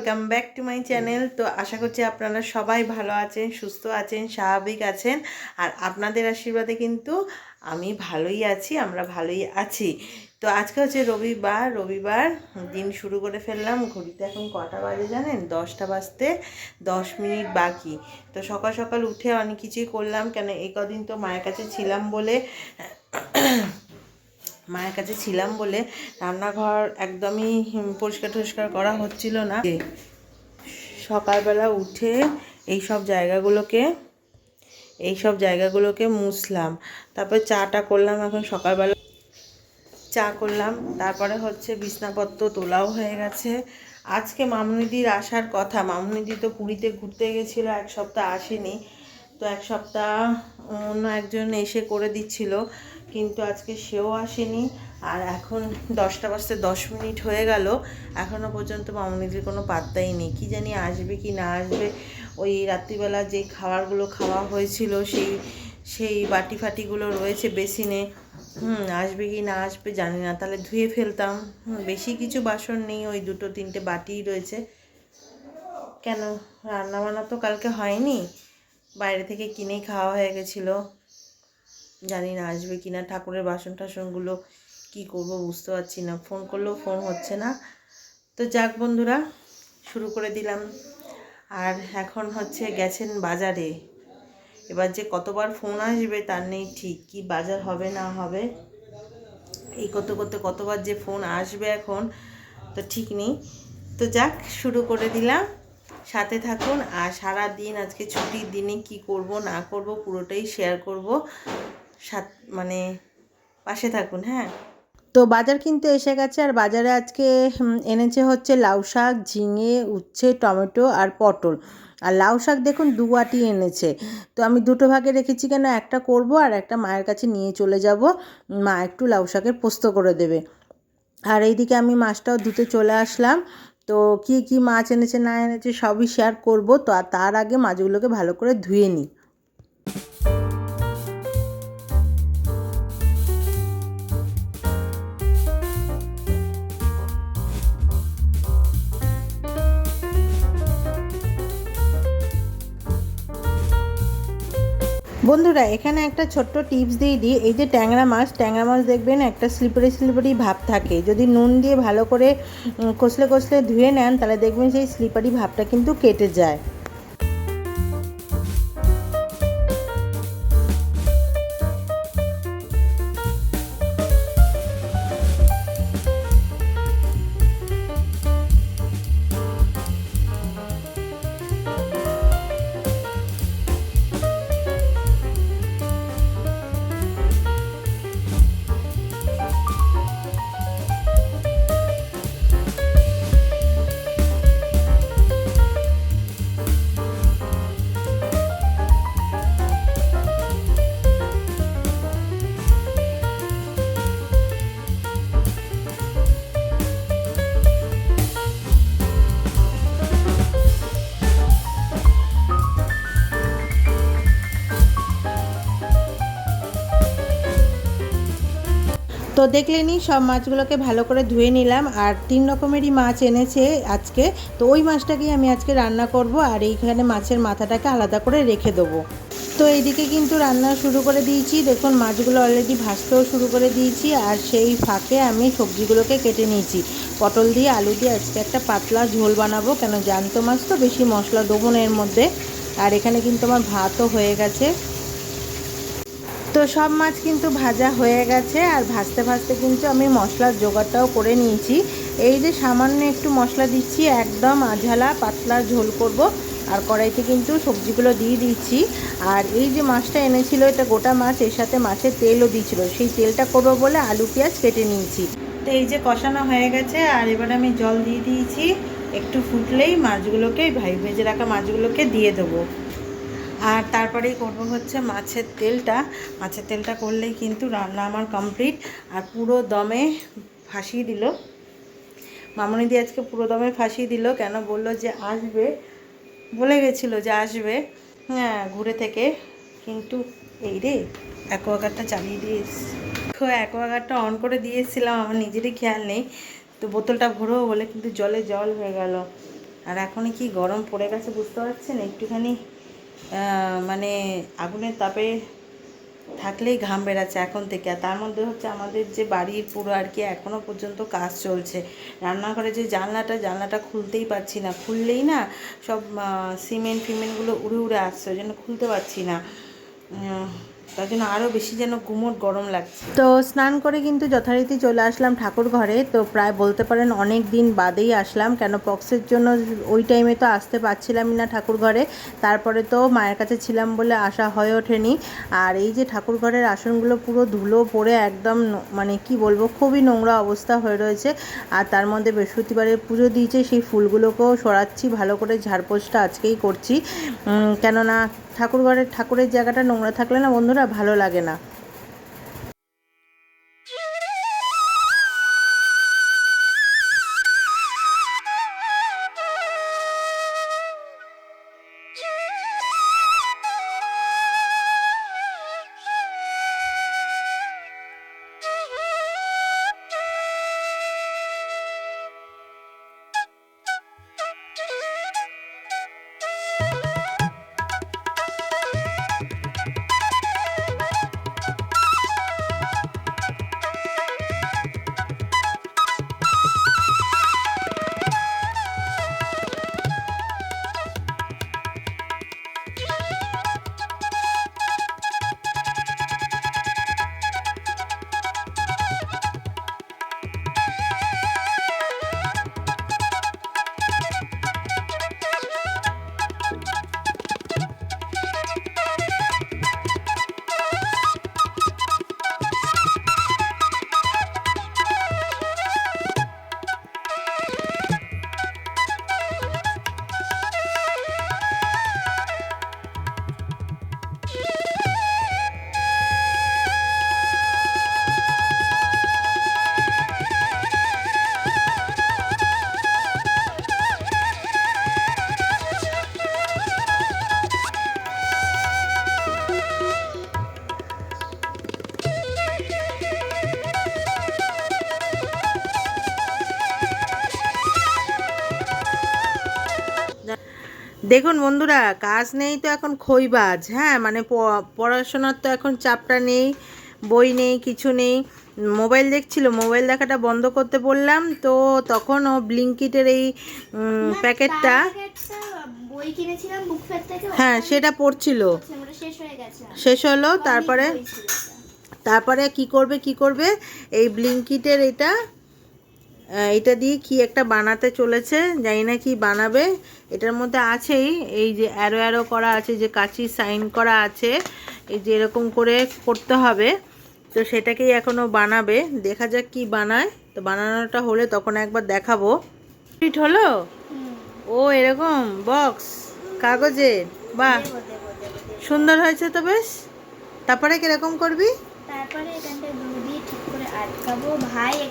Welcome back to my channel তো আশা করছি আপনারা সবাই ভালো আছেন, সুস্থ আছেন, স্বাভাবিক আছেন। আর আপনাদের আশীর্বাদে কিন্তু আমি ভালোই আছি, আমরা ভালোই আছি। তো আজকে হচ্ছে রবিবার রবিবার দিন শুরু করে ফেললাম। ঘড়িতে এখন কটা বাজে জানেন? দশটা বাজতে দশ মিনিট বাকি। তো সকাল সকাল উঠে অনেক কিছুই করলাম। কেন এই কদিন তো মায়ের কাছে ছিলাম বলে মায়ের কাছে ছিলাম বলে রান্নাঘর একদমই পরিষ্কার টরিষ্কার করা হচ্ছিল না। সকালবেলা উঠে এই সব জায়গাগুলোকে এই সব জায়গাগুলোকে মুছলাম। তারপর চাটা করলাম এখন সকালবেলা। চা করলাম, তারপরে হচ্ছে বিছনাপত্র তোলাও হয়ে গেছে। আজকে মামুনিদির আসার কথা। মামুনিদি তো পুরীতে ঘুরতে গেছিল, এক সপ্তাহ আসেনি। তো এক সপ্তাহ অন্য একজন এসে করে দিচ্ছিল। কিন্তু আজকে সেও আসেনি। আর এখন দশটা বাজতে দশ মিনিট হয়ে গেল। এখনও পর্যন্ত মামুনিদির কোনো পাত্তাই নেই। কি জানি আসবে কি না আসবে। ওই রাত্রিবেলা যে খাবারগুলো খাওয়া হয়েছিল, সেই সেই বাটি ফাটিগুলো রয়েছে বেসিনে। হুম, আসবে কি না আসবে জানি না। তাহলে ধুয়ে ফেলতাম। বেশি কিছু বাসন নেই। ওই দুটো তিনটে বাটিই রয়েছে। কেন? রান্না বান্না তো কালকে হয়নি। বাইরে থেকে কিনেই খাওয়া হয়ে গেছিল। জানি না আসবে কি না, ঠাকুরের বাসন টাসনগুলো কী করব বুঝতে পারছি না। ফোন করলেও ফোন হচ্ছে না। তো যাক বন্ধুরা, শুরু করে দিলাম। আর এখন হচ্ছে গেছেন বাজারে। এবার যে কতবার ফোন আসবে তার নেই ঠিক, কি বাজার হবে না হবে। এই করতে করতে কতবার যে ফোন আসবে এখন, তো ঠিক নেই। তো যাক, শুরু করে দিলাম। সাথে থাকুন, আর সারা দিন আজকে ছুটির দিনে কি করব না করব পুরোটাই শেয়ার করব। মানে পাশে থাকুন হ্যাঁ। তো বাজার কিন্তু এসে গেছে, আর বাজারে আজকে এনেছে হচ্ছে লাউ শাক, ঝিঙে, উচ্ছে, টমেটো আর পটল। আর লাউ শাক দেখুন দু আটি এনেছে। তো আমি দুটো ভাগে রেখেছি কেন, একটা করব আর একটা মায়ের কাছে নিয়ে চলে যাব। মা একটু লাউ শাকের পোস্ত করে দেবে। আর এইদিকে আমি মাছটাও ধুতে চলে আসলাম। তো কি কি মাছ এনেছে, না এনেছে সবই শেয়ার করব। তো আর তার আগে মাছগুলোকে ভালো করে ধুয়ে নিই। বন্ধুরা, এখানে একটা ছোট্ট টিপস দিয়ে দিই। এই যে ট্যাংরা মাছ ট্যাংরা মাছ দেখবেন একটা স্লিপারি স্লিপারি ভাব থাকে। যদি নুন দিয়ে ভালো করে কষলে কষলে ধুয়ে নেন, তাহলে দেখবেন সেই স্লিপারি ভাবটা কিন্তু কেটে যায়। তো দেখলেনি, সব মাছগুলোকে ভালো করে ধুয়ে নিলাম, আর তিন রকমেরই মাছ এনেছে আজকে। তো ওই মাছটাকেই আমি আজকে রান্না করব, আর এইখানে মাছের মাথাটাকে আলাদা করে রেখে দেবো। তো এইদিকে কিন্তু রান্না শুরু করে দিয়েছি। দেখুন, মাছগুলো অলরেডি ভাজতেও শুরু করে দিয়েছি, আর সেই ফাঁকে আমি সবজিগুলোকে কেটে নিয়েছি। পটল দিয়ে আলু দিয়ে আজকে একটা পাতলা ঝোল বানাবো, কেন জ্যান্ত মাছ তো? বেশি মশলা দেবো না এর মধ্যে। আর এখানে কিন্তু আমার ভাতও হয়ে গেছে। তো সব মাছ কিন্তু ভাজা হয়ে গেছে আর ভাজতে ভাজতে কিন্তু আমি মশলার জোগাড়টাও করে নিয়েছি। এই যে সামান্য একটু মশলা দিচ্ছি, একদম আঝালা পাতলা ঝোল করব আর কড়াইতে কিন্তু সবজিগুলো দিয়ে দিচ্ছি। আর এই যে মাছটা এনেছিল, এটা গোটা মাছ, এর সাথে মাছের তেলও দিয়েছিল। সেই তেলটা করব বলে আলু, পেঁয়াজ কেটে নিয়েছি। তো এই যে কষানো হয়ে গেছে আর এবার আমি জল দিয়ে দিয়েছি। একটু ফুটলেই মাছগুলোকে, ভাই ভেজে রাখা মাছগুলোকে দিয়ে দেবো। আর তারপরেই করব হচ্ছে মাছের তেলটা। মাছের তেলটা করলেই কিন্তু রান্না আমার কমপ্লিট আর পুরো দমে ফাঁসিয়ে দিল। মামনি দিয়ে আজকে পুরো দমে ফাঁসিয়ে দিল, কেন বলল যে আসবে। বলে গেছিল যে আসবে। হ্যাঁ ঘুরে থেকে। কিন্তু এই রে, অ্যাকোয়াগার্ডটা চালিয়ে দিয়ে এসছি। অ্যাকোয়াগার্ডটা অন করে দিয়ে এসেছিলাম, আমার নিজেরই খেয়াল নেই। তো বোতলটা ভরবো বলে কিন্তু জলে জল হয়ে গেল। আর এখনই কি গরম পড়ে গেছে বুঝতে পারছেন? একটুখানি মানে আগুনের তাপে থাকলেই ঘাম বেড়াচ্ছে এখন থেকে। আর তার মধ্যে হচ্ছে আমাদের যে বাড়ির পুরো আর কি এখনও পর্যন্ত কাজ চলছে। রান্নাঘরে যে জানলাটা জানলাটা খুলতেই পারছি না। খুললেই না সব সিমেন্ট ফিমেন্টগুলো উড়ে উড়ে আসছে, ওই জন্য খুলতে পারছি না। তার জন্য আরও বেশি যেন গুমোট গরম লাগছে। তো স্নান করে কিন্তু যথারীতি চলে আসলাম ঠাকুর ঘরে। তো প্রায় বলতে পারেন অনেক দিন বাদেই আসলাম। কেন পক্সের জন্য ওই টাইমে তো আসতে পারছিলামই না ঠাকুর ঘরে। তারপরে তো মায়ের কাছে ছিলাম বলে আসা হয়ে ওঠেনি। আর এই যে ঠাকুর ঘরের আসনগুলো পুরো ধুলো পড়ে একদম মানে কি বলব, খুবই নোংরা অবস্থা হয়ে রয়েছে। আর তার মধ্যে বৃহস্পতিবারের পুজো দিয়েছে, সেই ফুলগুলোকেও সরাচ্ছি, ভালো করে ঝাড়পোছটা আজকেই করছি। কেননা ঠাকুর ঘরের ঠাকুরের জায়গাটা নোংরা থাকলে না বন্ধুরা ভালো লাগে না। দেখুন বন্ধুরা কাজ নেই তো এখন খইবাজ হ্যাঁ? মানে পড়াশোনার তো এখন চাপটা নেই বই নেই কিছু নেই। মোবাইল দেখছিল মোবাইল দেখাটা বন্ধ করতে বললাম তো তখন ও ব্লিঙ্কিটের এই প্যাকেটটা হ্যাঁ সেটা পড়ছিল। শেষ হলো তারপরে। তারপরে কি করবে কি করবে? এই ব্লিঙ্কিটের এটা এটা দিয়ে কি একটা বানাতে চলেছে জানি না কি বানাবে। এটার মধ্যে আছেই এই যে অ্যারো অ্যারো করা আছে যে কাচি সাইন করা আছে এই যে এরকম করে করতে হবে। তো সেটাকেই এখনও বানাবে। দেখা যাক কি বানায়। তো বানানোটা হলে তখন একবার দেখাবো। ফিট হলো? ও এরকম বক্স কাগজে দেবো। সুন্দর হয়েছে তো বেশ। তারপরে কীরকম করবি? তারপরে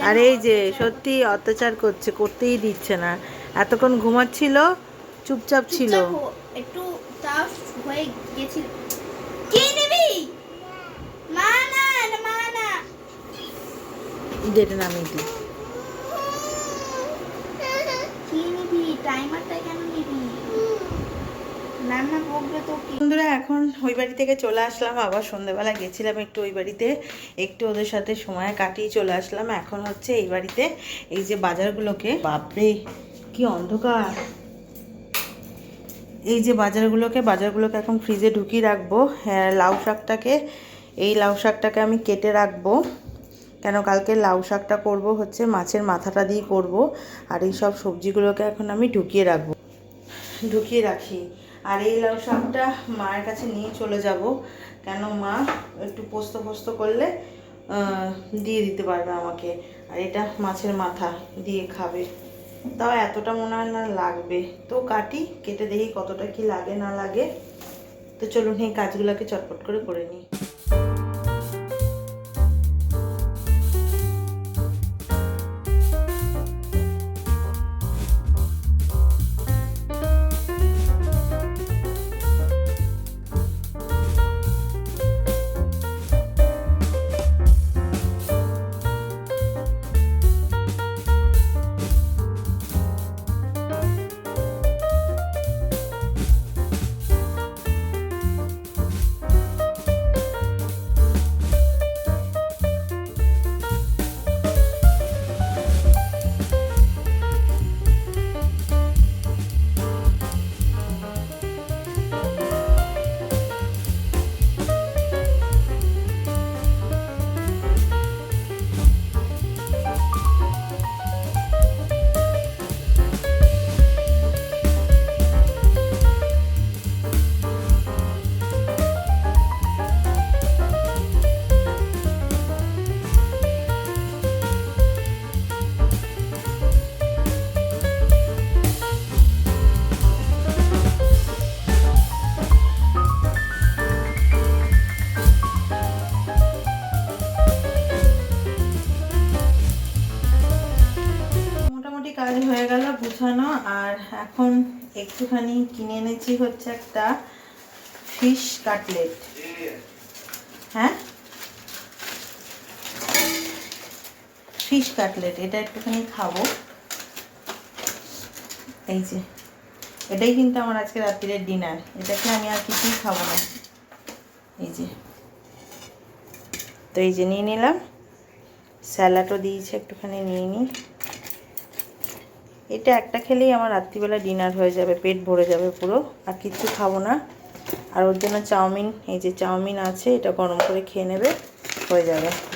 আর এই যে সত্যি অত্যাচার করছে করতেই দিচ্ছে না। এতক্ষণ ঘুমাচ্ছিল চুপচাপ ছিল। একটু তাও হয়ে গেছিল। কি নিবি? মা না না, মা না। নামিয়ে দিই। কি নিবি? টাইমারটা কেন নিবি রান্না বকবে তো কি বন্ধুরা, এখন ওই বাড়ি থেকে চলে আসলাম। আবার সন্ধেবেলা গেছিলাম একটু ওই বাড়িতে। একটু ওদের সাথে সময় কাটিয়ে চলে আসলাম। এখন হচ্ছে এই বাড়িতে এই যে বাজারগুলোকে। বাপরে, কি অন্ধকার। এই যে বাজারগুলোকে বাজারগুলোকে এখন ফ্রিজে ঢুকিয়ে রাখব। হ্যাঁ লাউ শাকটাকে, এই লাউ শাকটাকে আমি কেটে রাখব। কেন কালকে লাউ শাকটা করব হচ্ছে মাছের মাথাটা দিয়ে করব। আর এই সব সবজিগুলোকে এখন আমি ঢুকিয়ে রাখব। ঢুকিয়ে রাখি। আর এই লাউ শাকটা মায়ের কাছে নিয়ে চলে যাব। কেন মা একটু পোস্ত পোস্ত করলে দিয়ে দিতে পারবে আমাকে। আর এটা মাছের মাথা দিয়ে খাবে। তাও এতটা মনে হয় না লাগবে। তো কাটি, কেটে দেখি কতটা কি লাগে না লাগে। তো চলুন এই কাজগুলোকে চটপট করে করে নিই। এখন একটুখানি কিনে এনেছি হচ্ছে একটা ফিশ কাটলেট। হ্যাঁ? ফিশ কাটলেট, এটা একটুখানি খাব। এই যে, এটাই কিন্তু আমার আজকে রাত্রিরের ডিনার। এটাকে আমি আর কিছুই খাব না। এই যে, তো এই যে নিয়ে নিলাম। স্যালাডও দিয়েছে একটুখানি নিয়ে নিই। এটা একটা খেলেই আমার রাত্রিবেলা ডিনার হয়ে যাবে, পেট ভরে যাবে পুরো, আর কিচ্ছু খাব না। আর ওর জন্য চাউমিন, এই যে চাউমিন আছে, এটা গরম করে খেয়ে নেবে, হয়ে যাবে।